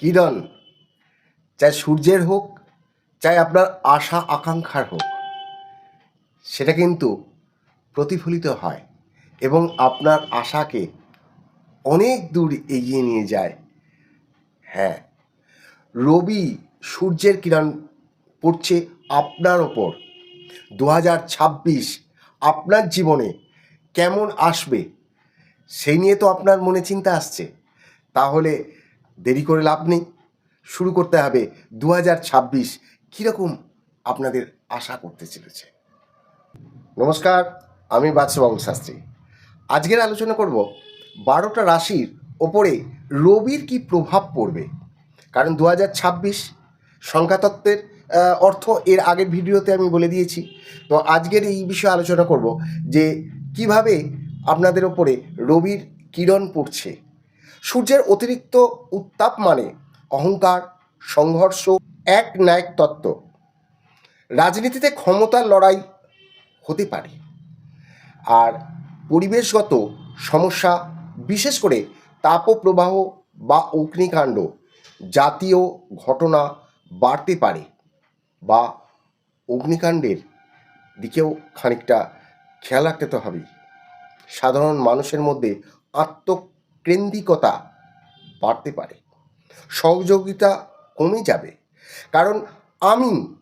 কিরণ চাই সূর্যের হোক, চাই আপনার আশা আকাঙ্ক্ষার হোক। সেটা কিন্তু প্রতিফলিত হয় এবং আপনার আশাকে অনেক দূর এগিয়ে নিয়ে যায়। হ্যাঁ রবি সূর্যের কিরণ পড়ছে আপনার ওপর। দু হাজার ছাব্বিশ আপনার জীবনে কেমন আসবে, সেই নিয়ে তো আপনার মনে চিন্তা আসছে। তাহলে দেরি করে লাভ নেই। শুরু করতে হবে দু হাজার ছাব্বিশ। কীরকম আপনাদের আশা করতে চলেছে? নমস্কার, আমি বাদশাহবাবু শাস্ত্রী। আজকের আলোচনা করব বারোটা রাশির ওপরে রবির কি প্রভাব পড়বে? কারণ দু হাজার ছাব্বিশ সংখ্যাতত্ত্বের অর্থ এর আগের ভিডিওতে আমি বলে দিয়েছি। তো আজকের এই বিষয়ে আলোচনা করব যে কীভাবে আপনাদের ওপরে রবির কিরণ পড়ছে। সূর্যের অতিরিক্ত উত্তাপ মানে অহংকার, সংঘর্ষ, এক ন্যায় তত্ত্ব। রাজনীতিতে ক্ষমতার লড়াই হতে পারে। আর পরিবেশগত সমস্যা, বিশেষ করে তাপপ্রবাহ বা অগ্নিকাণ্ড, জাতীয় ঘটনা বাড়তে পারে বা অগ্নিকাণ্ডের দিকেও খানিকটা খেয়াল রাখতে তো সাধারণ মানুষের মধ্যে আত্মকেন্দ্রিকতা বাড়তে পারে। সহযোগিতা কমে যাবে। কারণ আমি,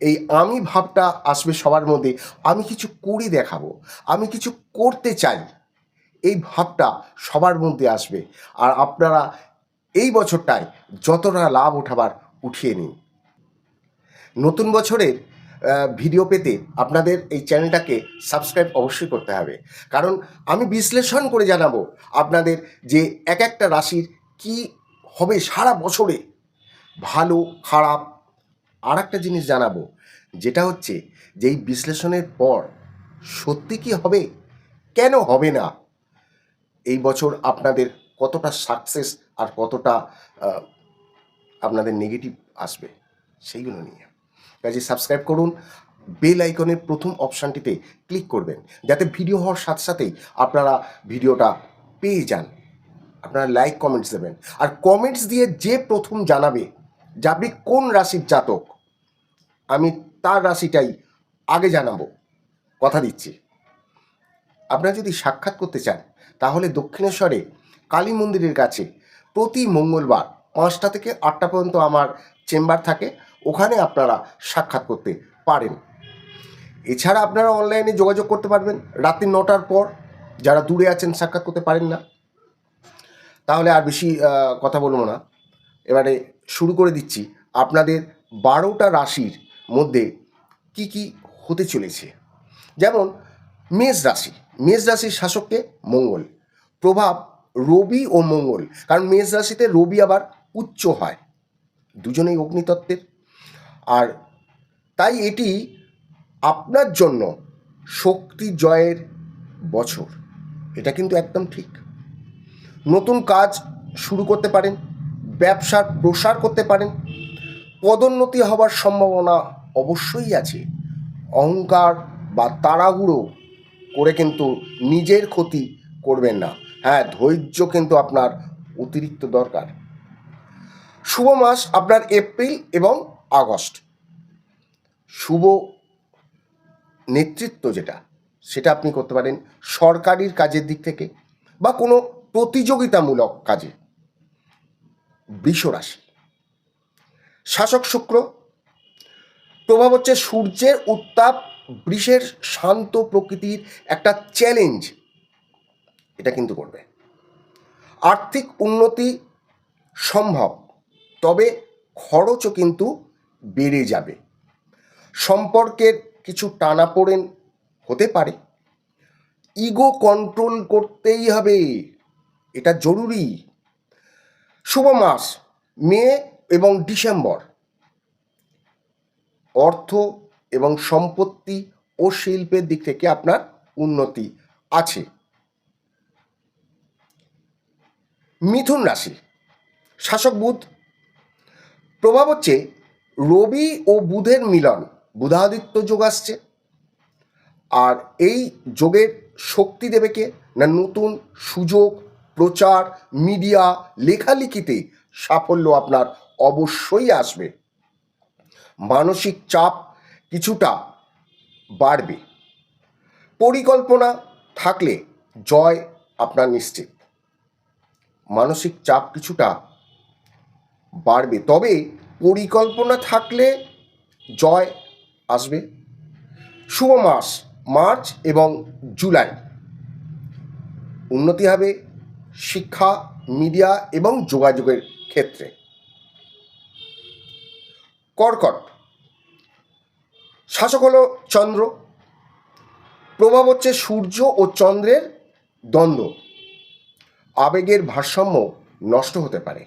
এই আমি ভাবটা আসবে সবার মধ্যে, আমি কিছু করে দেখাবো, আমি কিছু করতে চাই, এই ভাবটা সবার মধ্যে আসবে। আর আপনারা এই বছরটায় যতটা লাভ ওঠাবার উঠিয়ে নিন। নতুন বছরের ভিডিও পেতে আপনাদের এই চ্যানেলটাকে সাবস্ক্রাইব অবশ্যই করতে হবে। কারণ আমি বিশ্লেষণ করে জানাব আপনাদের যে এক একটা রাশির কি হবে সারা বছরে। ভালো, খারাপ আর একটা জিনিস জানাব, যেটা হচ্ছে যে এই বিশ্লেষণের পর সত্যি কি হবে? কেন হবে না? এই বছর আপনাদের কতটা সাকসেস আর কতটা আপনাদের নেগেটিভ আসবে, সেইগুলো নিয়ে। কাজে সাবস্ক্রাইব করুন। বেল আইকনের প্রথম অপশানটিতে ক্লিক করবেন। যাতে ভিডিও হওয়ার সাথে সাথেই আপনারা ভিডিওটা পেয়ে যান। আপনারা লাইক কমেন্টস দেবেন। আর কমেন্টস দিয়ে যে প্রথম জানাবে যে আপনি কোন রাশির জাতক, আমি তার রাশিটাই আগে জানাব। কথা দিচ্ছি। আপনারা যদি সাক্ষাৎ করতে চান, তাহলে দক্ষিণেশ্বরে কালী মন্দিরের কাছে প্রতি মঙ্গলবার পাঁচটা থেকে আটটা পর্যন্ত আমার চেম্বার থাকে। ওখানে আপনারা সাক্ষাৎ করতে পারেন। এছাড়া আপনারা অনলাইনে যোগাযোগ করতে পারবেন। রাত্রি নটার পর যারা দূরে আছেন সাক্ষাৎ করতে পারেন না। তাহলে আর বেশি কথা বলব না। এবারে শুরু করে দিচ্ছি। আপনাদের বারোটা রাশির মধ্যে কি কি হতে চলেছে? যেমন, মেষ রাশি। মেষ রাশির শাসককে মঙ্গল। প্রভাব রবি ও মঙ্গল। কারণ মেষ রাশিতে রবি আবার উচ্চ হয়। দুজনেই অগ্নিতত্ত্বের। আর তাই এটি আপনার জন্য শক্তি জয়ের বছর। এটা কিন্তু একদম ঠিক। নতুন কাজ শুরু করতে পারেন, ব্যবসার প্রসার করতে পারেন, পদোন্নতি হবার সম্ভাবনা অবশ্যই আছে। অহংকার বা তাড়াহুড়ো করে কিন্তু নিজের ক্ষতি করবেন না। হ্যাঁ ধৈর্য কিন্তু আপনার অতিরিক্ত দরকার। শুভ মাস আপনার এপ্রিল এবং আগস্ট। শুভ নেতৃত্ব যেটা, সেটা আপনি করতে পারেন সরকারির কাজের দিক থেকে বা কোনো প্রতিযোগিতামূলক কাজে। রাশি। শাসক শুক্র, প্রভাব হচ্ছে সূর্যের উত্তাপ বৃষের শান্ত প্রকৃতির একটা চ্যালেঞ্জ এটা কিন্তু করবে। আর্থিক উন্নতি সম্ভব, তবে খরচও কিন্তু বেড়ে যাবে। সম্পর্কের কিছু টানাপোড়েন হতে পারে। ইগো কন্ট্রোল করতেই হবে। এটা জরুরি। শুভ মাস, মে এবং ডিসেম্বর। অর্থ এবং সম্পত্তি ও শিল্পের দিক থেকে আপনার উন্নতি আছে। মিথুন রাশি, শাসক বুধ। প্রভাব হচ্ছে রবি ও বুধের মিলন, বুধাদিত্য যোগ আসছে। আর এই যোগের শক্তি দেবে কে? না, নতুন সুযোগ, প্রচার, মিডিয়া, লেখালেখিতে সাফল্য আপনার অবশ্যই আসবে। মানসিক চাপ কিছুটা বাড়বে। পরিকল্পনা থাকলে জয় আপনার নিশ্চিত। মানসিক চাপ কিছুটা বাড়বে। তবে পরিকল্পনা থাকলে জয় আসবে। শুভ মাস, মার্চ এবং জুলাই। উন্নতি হবে শিক্ষা, মিডিয়া এবং যোগাযোগের ক্ষেত্রে। কর্কট। শাসক হলো চন্দ্র। প্রভাব হচ্ছে সূর্য ও চন্দ্রের দ্বন্দ্ব। আবেগের ভারসাম্য নষ্ট হতে পারে।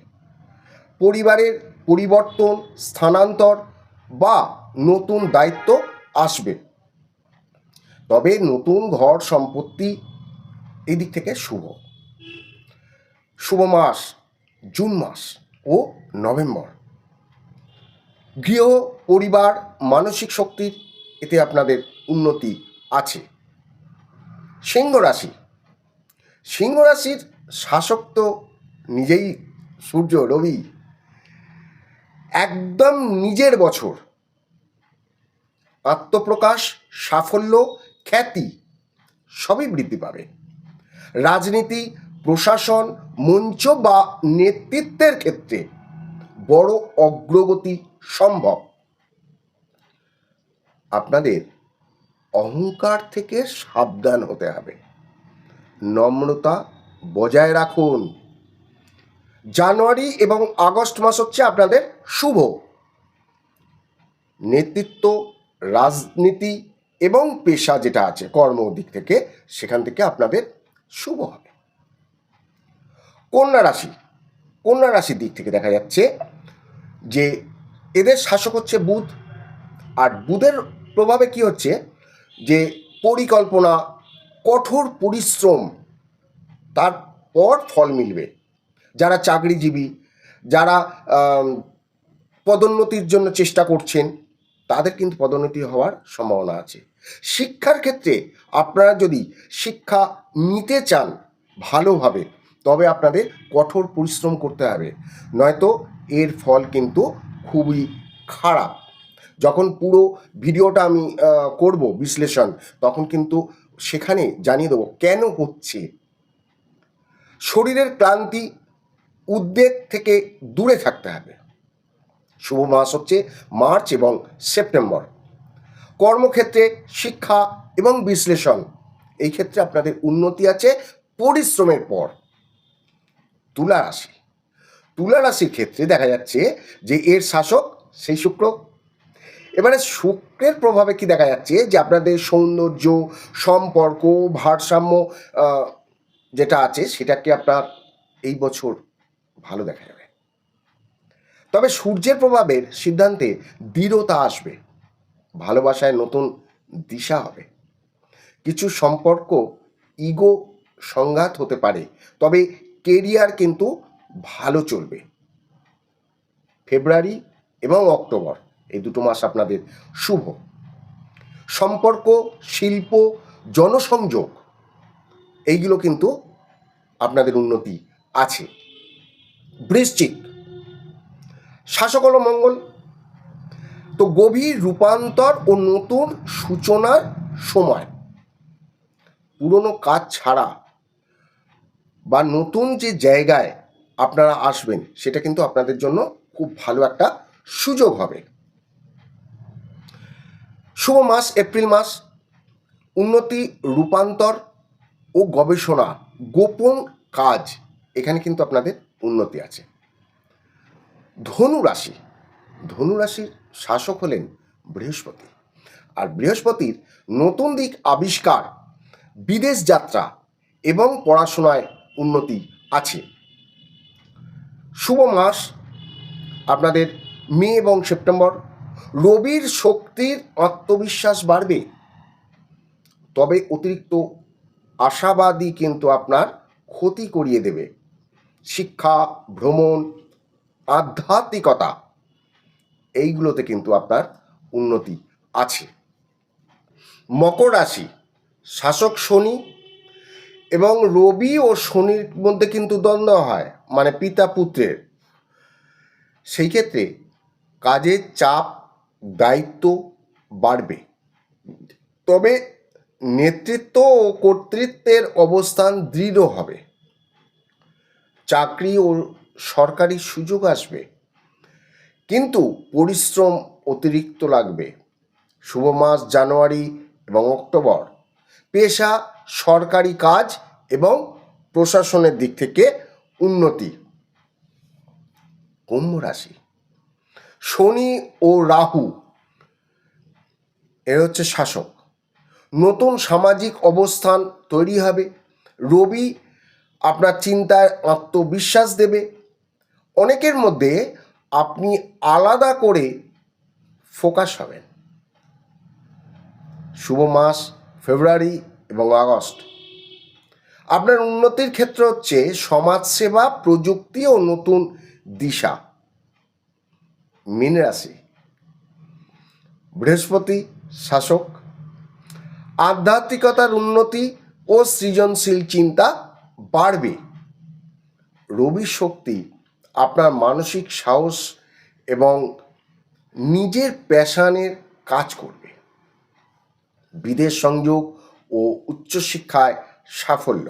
পরিবারের পরিবর্তন, স্থানান্তর বা নতুন দায়িত্ব আসবে। তবে নতুন ঘর সম্পত্তি এদিক থেকে শুভ। শুভ মাস জুন মাস ও নভেম্বর। গৃহ, পরিবার, মানসিক শক্তির এতে আপনাদের উন্নতি আছে। সিংহ রাশি। সিংহ রাশির শাসক তো নিজেই সূর্য, রবি একদম নিজের বছর। আত্মপ্রকাশ, সাফল্য, খ্যাতি সবই বৃদ্ধি পাবে। রাজনীতি, প্রশাসন, মঞ্চ বা নেতৃত্বের ক্ষেত্রে বড় অগ্রগতি সম্ভব। আপনাদের অহংকার থেকে সাবধান হতে হবে। নম্রতা বজায় রাখুন। জানুয়ারি এবং আগস্ট মাস হচ্ছে আপনাদের শুভ। নেতৃত্ব, রাজনীতি এবং পেশা যেটা আছে, কর্ম দিক থেকে, সেখান থেকে আপনাদের শুভ হবে। কন্যা রাশি, কন্যা রাশির দিক থেকে দেখা যাচ্ছে যে এদের শাসক হচ্ছে বুধ। আর বুধের প্রভাবে কি হচ্ছে যে পরিকল্পনা, কঠোর পরিশ্রম, তারপর ফল মিলবে। যারা চাকরিজীবী, যারা পদোন্নতির জন্য চেষ্টা করছেন, তাদের কিন্তু পদোন্নতি হওয়ার সম্ভাবনা আছে। শিক্ষার ক্ষেত্রে আপনারা যদি শিক্ষা নিতে চান ভালোভাবে, তবে আপনাদের কঠোর পরিশ্রম করতে হবে। নয়তো এর ফল কিন্তু খুবই খারাপ। যখন পুরো ভিডিওটা আমি করব বিশ্লেষণ, তখন কিন্তু সেখানে জানিয়ে দেবো কেন হচ্ছে। শরীরের ক্লান্তি উদ্বেগ থেকে দূরে থাকতে হবে। শুভ মাস হচ্ছে মার্চ এবং সেপ্টেম্বর। কর্মক্ষেত্রে শিক্ষা এবং বিশ্লেষণ, এই ক্ষেত্রে আপনাদের উন্নতি আছে পরিশ্রমের পর। তুলা রাশি, তুলা রাশির ক্ষেত্রে দেখা যাচ্ছে যে এর শাসক সেই শুক্র। এবারে শুক্রের প্রভাবে কি দেখা যাচ্ছে যে আপনাদের সৌন্দর্য, সম্পর্ক, ভারসাম্য যেটা আছে সেটাকে আপনার এই বছর ভালো দেখা যাবে। তবে সূর্যের প্রভাবের সিদ্ধান্তে দৃঢ়তা আসবে। ভালোবাসায় নতুন দিশা হবে। কিছু সম্পর্ক ইগো সংঘাত হতে পারে, তবে কেরিয়ার কিন্তু ভালো চলবে। ফেব্রুয়ারি এবং অক্টোবর, এই দুটো মাস আপনাদের শুভ। সম্পর্ক, শিল্প, জনসংযোগ, এইগুলো কিন্তু আপনাদের উন্নতি আছে। বৃশ্চিক। শাসক হলো মঙ্গল। তো গভীর রূপান্তর ও নতুন সূচনার সময়। পুরনো কাজ ছাড়া বা নতুন যে জায়গায় আপনারা আসবেন, সেটা কিন্তু আপনাদের জন্য খুব ভালো একটা সুযোগ হবে। শুভ মাস, এপ্রিল মাস, উন্নতি, রূপান্তর ও গবেষণা, গোপন কাজ, এখানে কিন্তু আপনাদের উন্নতি আছে। ধনু রাশি, ধনু রাশির শাসক হলেন বৃহস্পতি। আর বৃহস্পতির নতুন দিক আবিষ্কার, বিদেশ যাত্রা এবং পড়াশোনায় উন্নতি আছে। শুভ মাস, আপনাদের মে এবং সেপ্টেম্বর, রবির শক্তির আত্মবিশ্বাস বাড়বে। তবে অতিরিক্ত আশাবাদী কিন্তু আপনার ক্ষতি করিয়ে দেবে। শিক্ষা, ভ্রমণ, আধ্যাত্মিকতা, এইগুলোতে কিন্তু আপনার উন্নতি আছে। মকর রাশি, শাসক শনি এবং রবি ও শনির মধ্যে কিন্তু দ্বন্দ্ব হয় মানে পিতা পুত্রের। সেই ক্ষেত্রে কাজের চাপ, দায়িত্ব বাড়বে। তবে নেতৃত্ব ও কর্তৃত্বের অবস্থান দৃঢ় হবে। চাকরি ও সরকারি সুযোগ আসবে। কিন্তু পরিশ্রম অতিরিক্ত লাগবে। শুভ মাস, জানুয়ারি এবং অক্টোবর। পেশা, সরকারি কাজ এবং প্রশাসনের দিক থেকে উন্নতি। কুম্ভ রাশি। শনি ও রাহু, এর হচ্ছে শাসক। নতুন সামাজিক অবস্থান তৈরি হবে। রবি আপনার চিন্তায় আত্মবিশ্বাস দেবে। অনেকের মধ্যে আপনি আলাদা করে ফোকাস হবেন। শুভ মাস, ফেব্রুয়ারি এবং আগস্ট। আপনার উন্নতির ক্ষেত্র হচ্ছে সমাজসেবা, প্রযুক্তি ও নতুন দিশা। মীন রাশি। বৃহস্পতি শাসক। আধ্যাত্মিকতার উন্নতি ও সৃজনশীল চিন্তা বাড়বে। রবি শক্তি, আপনার মানসিক সাহস এবং নিজের প্যাশানের কাজ করবে। বিদেশ সংযোগ ও উচ্চশিক্ষায় সাফল্য।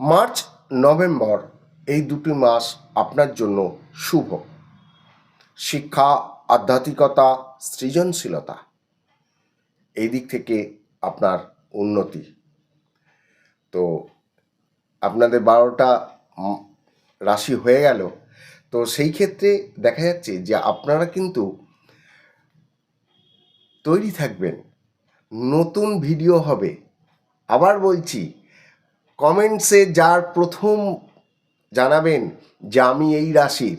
মার্চ, নভেম্বর এই দুটি মাস আপনার জন্য শুভ। শিক্ষা, আধ্যাত্মিকতা, সৃজনশীলতা, এই দিক থেকে আপনার উন্নতি। তো আপনাদের বারোটা রাশি হয়ে গেল। তো সেই ক্ষেত্রে দেখা যাচ্ছে যে আপনারা কিন্তু তৈরি থাকবেন। নতুন ভিডিও হবে। আবার বলছি, কমেন্টসে যার প্রথম জানাবেন যে আমি এই রাশির,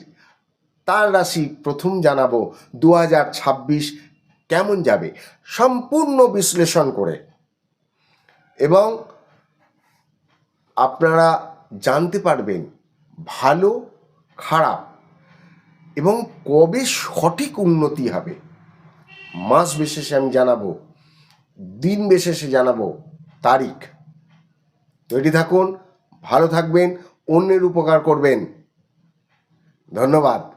তার রাশি প্রথম জানাব দু হাজার ছাব্বিশ কেমন যাবে? সম্পূর্ণ বিশ্লেষণ করে। এবং আপনারা জানতে পারবেন ভালো, খারাপ এবং কবে সঠিক উন্নতি হবে। মাস বিশেষে আমি জানাব, দিন বিশেষে জানাব তারিখ। তৈরি থাকুন, ভালো থাকবেন, অন্যের উপকার করবেন। ধন্যবাদ।